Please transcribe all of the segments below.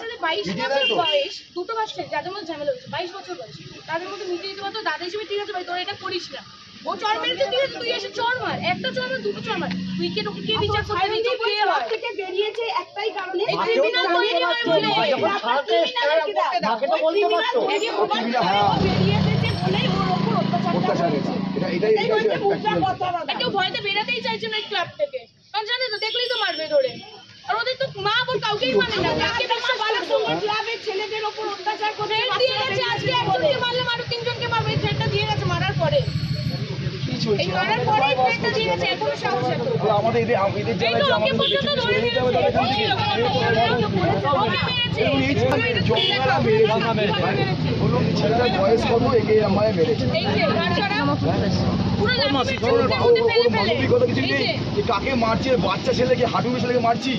আসলে বাইশ বছর বয়স দুটো বাচ্চা যাদের মধ্যে ঝামেলা হচ্ছে বাইশ বছর বয়স তাদের মধ্যে মিটিয়ে দিতে পারতো দাদা হিসেবে ঠিক আছে ভাই তোরা এটা করিস না। ও চর মেরেছে ঠিক আছে তুই এসে চর মার একটা চর মার দুটো চর মার। তুই কে তোকে কে বিচার করতে দিচ্ছে কে হয়? থেকে বেরিয়েছে একটাই কারণে। এই criminal তৈরি হয় বলে। মাকে তো বলতে পারতো। বেরিয়েছে বলেই ওর ওপর অত্যাচার এটা এটা এটাই এটাই ভয়তে বেরাতেই চাইছে না এই ক্লাব থেকে। কারণ জানে তো দেখলেই তো মারবে ধরে। আর ওদের তো মা বল কাউকেই মানে না। সংঘ ছেলেদের উপর অত্যাচার করছে মেরেছে বলুন ছেলেটার বয়স কত একে ভাবে মেরেছে মানবিকতা কিছু নেই? যে। কাকে মারছে? বাচ্চা ছেলেকে হাঁটুর ছেলেকে মারছি?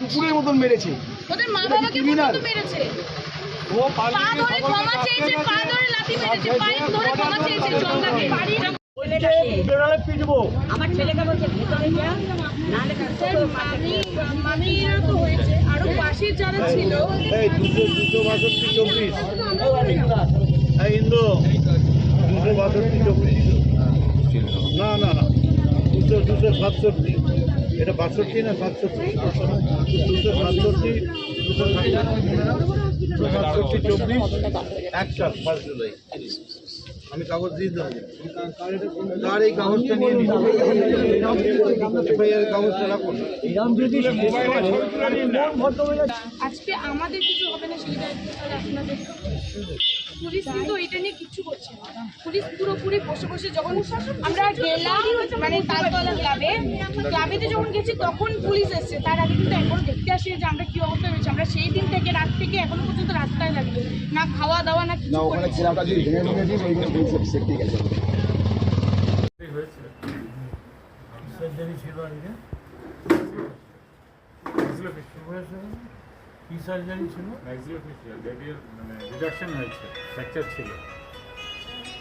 কুকুরের মতন মেরেছে। ওদের মা বাবাকে পর্যন্ত মেরেছে পা ধরে ক্ষমা চেয়েছে পা ধরে লাথি মেরেছে পায়ে ধরে ক্ষমা চেয়েছে জঙ্গাকে আমার ছেলেকে বলছে ভিতরে যা নাহলে স্যার মামি মামিরা তো হয়েছে। আরও পাশের যারা ছিল দুশো দুশো বাষট্টি চব্বিশ। ইন্দু দুশো বাষট্টি চব্বিশ। না না না দুশো দুশো সাতষট্টি। এটা বাষট্টি না সাতষট্টি? দুশো সাতষট্টি দুশো সাতষট্টি দুশো সাতষট্টি চব্বিশ। এক সাত ফার্স্ট জুলাই। আমি কাগজ দিয়ে দেবো তার এই কাগজটা নিয়ে এফআইআর কাগজটা রাখুন। আজকে আমাদের কিছু হবে না আপনাদের পুলিশ কিন্তু এটা নিয়ে কিচ্ছু করছে না। পুলিশ পুরোপুরি বসে বসে যখন আমরা গেলাম মানে তালতলা ক্লাবে ক্লাবেতে যখন গেছি তখন পুলিশ এসেছে। তার আগে কিন্তু এখনও দেখতে আসে যে আমরা কি অবস্থা হয়েছে। আমরা সেই দিন থেকে রাত থেকে এখনও পর্যন্ত রাস্তায় লাগবে না খাওয়া দাওয়া না কিছু ওখানে কি সার্জারি ছিল? ম্যাক্সিলোফেশিয়াল রেডিয়াল মানে রিডাকশন হয়েছে ফ্র্যাকচার ছিল।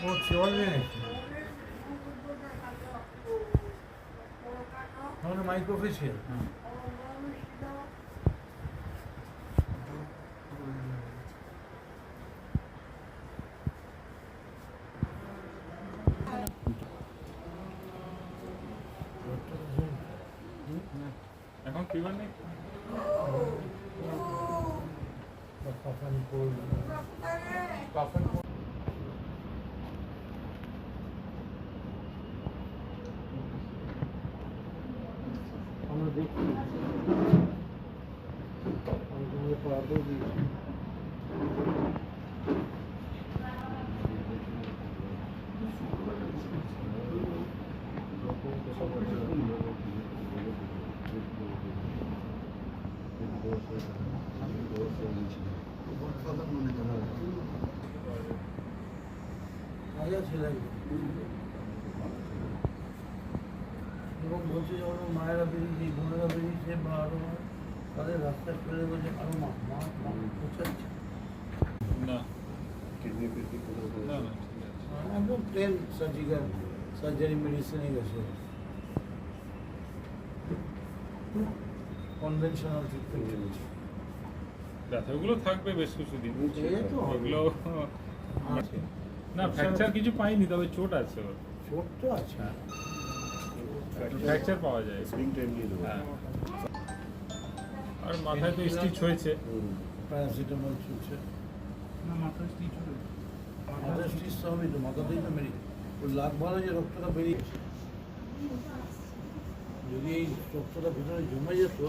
ও চেওয়াল ভেঙেছে তাহলে মাইক্রোফেশিয়াল এখন ফিভার নেই? কাফানি কোল্ড কাফন আমরা দেখি আমি তোমাদের পড়াতেও দিয়েছি ভালো ছেলে এবং বলছে যখন ওর মায়েরা বেরিয়েছে বোনেরা বেরিয়েছে বা আরও তাদের রাস্তায় ফেলে বলছে আরও মা মা মা পৌঁছাচ্ছে না না না ঠিক আছে একদম প্লেন সার্জিক্যাল সার্জারি মেডিসিনে গেছে কনভেনশনাল ট্রিটমেন্ট চলেছে ব্যথাগুলো থাকবে বেশ কিছুদিন। ওগুলো আছে। না ফ্র্যাকচার কিছু পাইনি তবে চোট আছে ওর। চোট তো আছে। ফ্র্যাকচার পাওয়া যায়। স্প্রিং টাইম দিয়ে আর মাথায় তো স্টিচ হয়েছে। প্যারাসিটামল চলছে। না মাথায় স্টিচ হয়েছে মাথায় স্টিচ তো হবেই তো মাথাতেই তো বেরিয়ে ওই লাখ ভালো যে রক্তটা বেরিয়েছে যদি এই রক্তটা ভিতরে জমে যেত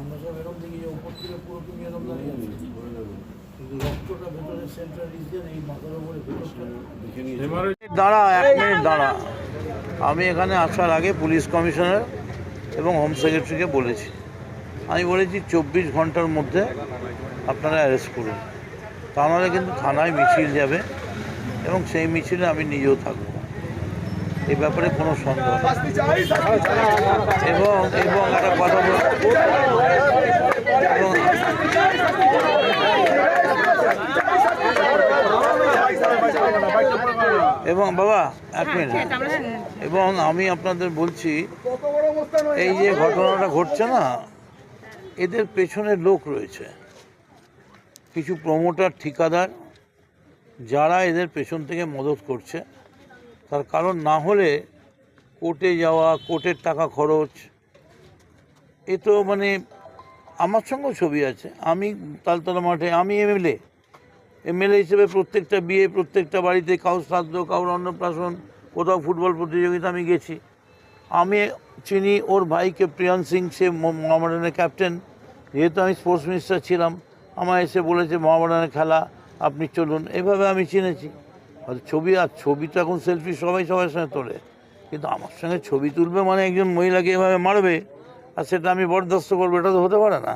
আমরা সব এরকম দেখি যে উপর থেকে পুরো তুমি এরকম দাঁড়িয়ে আছে। কিন্তু রক্তটা ভেতরে সেন্ট্রাল রিজিয়ন এই মাথার উপরে ভেতরটা। দাঁড়া এক মিনিট দাঁড়া। আমি এখানে আসার আগে পুলিশ কমিশনার এবং হোম সেক্রেটারিকে বলেছি। আমি বলেছি চব্বিশ ঘণ্টার মধ্যে আপনারা অ্যারেস্ট করুন। তা নাহলে কিন্তু থানায় মিছিল যাবে এবং সেই মিছিলে আমি নিজেও থাকব। এই ব্যাপারে কোনো সন্দেহ এবং এবং একটা কথা বল এবং এবং বাবা এক মিনিট এবং আমি আপনাদের বলছি এই যে ঘটনাটা ঘটছে না এদের পেছনে লোক রয়েছে। কিছু প্রমোটার ঠিকাদার যারা এদের পেছন থেকে মদত করছে। তার কারণ না হলে কোর্টে যাওয়া, কোর্টের টাকা খরচ, এ তো মানে আমার সঙ্গেও ছবি আছে। আমি তালতলা মাঠে, আমি এমএলএ। এমএলএ হিসেবে প্রত্যেকটা বিয়ে, প্রত্যেকটা বাড়িতে কাউ শ্রাদ্ধ কাউর অন্নপ্রাশন, কোথাও ফুটবল প্রতিযোগিতা আমি গেছি। আমি চিনি ওর ভাইকে প্রিয়ান সিং, সে মোহামেডানের ক্যাপ্টেন। যেহেতু আমি স্পোর্টস মিনিস্টার ছিলাম আমার এসে বলেছে, মোহামেডানের খেলা, আপনি চলুন। এভাবে আমি চিনেছি। হয়তো ছবি, আর ছবি তো এখন সেলফি সবাই, সবার সঙ্গে তোলে। কিন্তু আমার সঙ্গে ছবি তুলবে মানে একজন মহিলাকে এভাবে মারবে, আর সেটা আমি বরদাস্ত করব, এটা তো হতে পারে না।